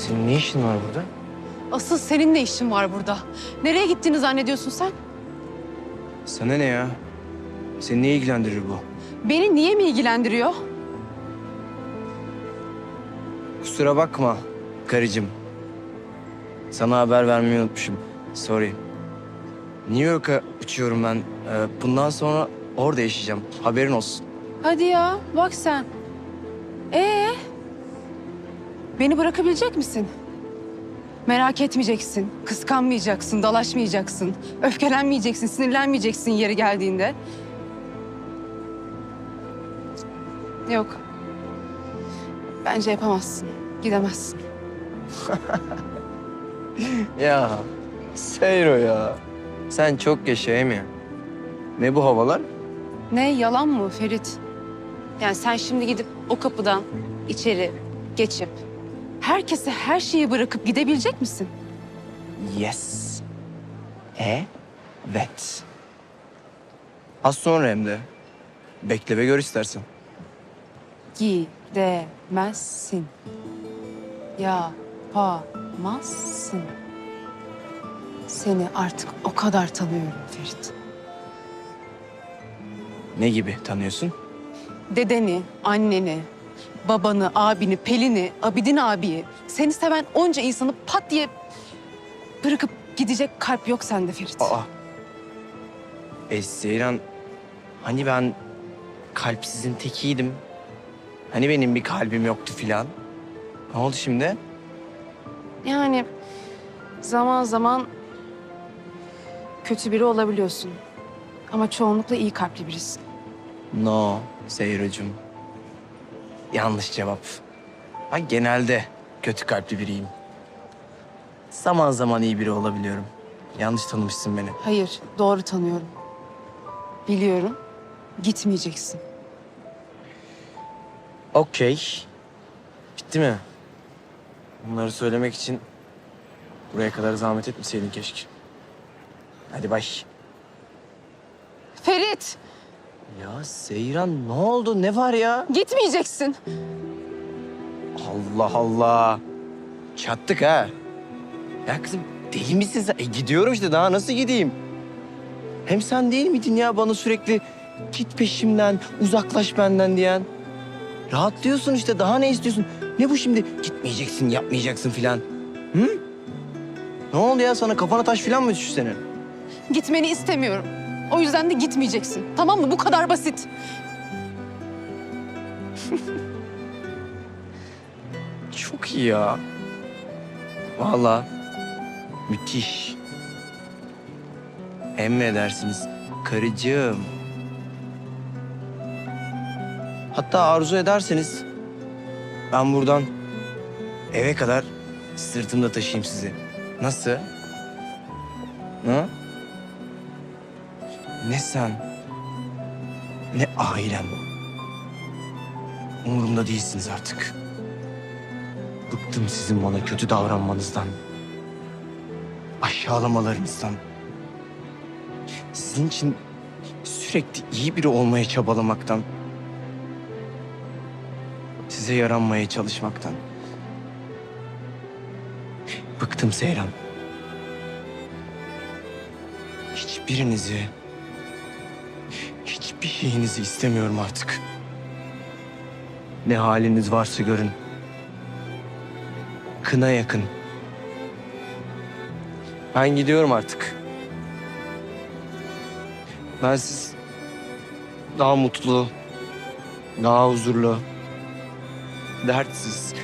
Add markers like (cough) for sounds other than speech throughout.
Senin ne işin var burada? Asıl senin ne işin var burada? Nereye gittiğini zannediyorsun sen? Sana ne ya? Seni ne ilgilendirir bu? Beni niye mi ilgilendiriyor? Kusura bakma karıcığım. Sana haber vermeyi unutmuşum. Sorry. New York'a uçuyorum ben. Ee, bundan sonra orada yaşayacağım. Haberin olsun. Hadi ya bak sen. Ee? Beni bırakabilecek misin? Merak etmeyeceksin, kıskanmayacaksın, dalaşmayacaksın, öfkelenmeyeceksin, sinirlenmeyeceksin yeri geldiğinde. Yok. Bence yapamazsın, gidemezsin. (laughs) Ya Seyro ya. Sen çok yaşa mi? Ne bu havalar? Ne yalan mı Ferit? Yani sen şimdi gidip o kapıdan içeri geçip herkese her şeyi bırakıp gidebilecek misin? Yes. E? Evet. Az sonra hem de. Bekle ve gör istersen. Gidemezsin. Yapamazsın. Seni artık o kadar tanıyorum Ferit. Ne gibi tanıyorsun? Dedeni, anneni, babanı, abini, Pelin'i, Abidin abiyi, seni seven onca insanı pat diye bırakıp gidecek kalp yok sende Ferit. Aa. E Seyran, hani ben kalpsizin tekiydim. Hani benim bir kalbim yoktu filan. Ne oldu şimdi? Yani zaman zaman kötü biri olabiliyorsun. Ama çoğunlukla iyi kalpli birisin. No Seyro'cum. Yanlış cevap. Ben genelde kötü kalpli biriyim. Zaman zaman iyi biri olabiliyorum. Yanlış tanımışsın beni. Hayır, doğru tanıyorum. Biliyorum, gitmeyeceksin. Okey. Bitti mi? Bunları söylemek için buraya kadar zahmet etmeseydin keşke. Hadi bay. Ferit, Ya Seyran ne oldu? Ne var ya? gitmeyeceksin. Allah Allah. Çattık ha. Ya kızım deli misin sen? E gidiyorum işte daha nasıl gideyim? Hem sen değil miydin ya bana sürekli git peşimden, uzaklaş benden diyen? Rahatlıyorsun işte daha ne istiyorsun? Ne bu şimdi gitmeyeceksin, yapmayacaksın filan? Hı? Ne oldu ya sana kafana taş filan mı düştü senin? Gitmeni istemiyorum. O yüzden de gitmeyeceksin. Tamam mı? Bu kadar basit. Çok iyi ya. Vallahi müthiş. Emredersiniz karıcığım. Hatta arzu ederseniz ben buradan eve kadar sırtımda taşıyayım sizi. Nasıl? Ha? Ne sen, ne ailem. Umurumda değilsiniz artık. Bıktım sizin bana kötü davranmanızdan. Aşağılamalarınızdan. Sizin için sürekli iyi biri olmaya çabalamaktan. Size yaranmaya çalışmaktan. Bıktım Seyran. Hiçbirinizi, hiçbir şeyinizi istemiyorum artık. Ne haliniz varsa görün kına yakın. Ben gidiyorum artık. Ben siz daha mutlu, daha huzurlu, dertsiz,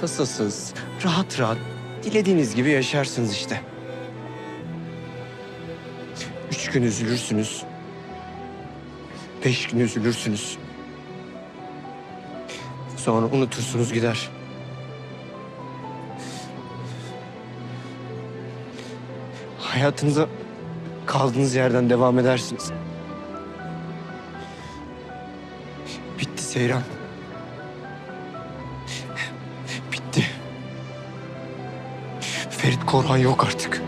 tasasız, rahat rahat dilediğiniz gibi yaşarsınız işte. Üç gün üzülürsünüz. Beş gün üzülürsünüz. Sonra unutursunuz gider. Hayatınıza kaldığınız yerden devam edersiniz. Bitti Seyran. Bitti. Ferit Korhan yok artık.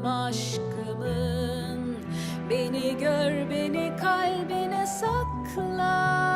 Sandım aşkımın. Beni gör beni kalbine sakla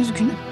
Üzgünüm.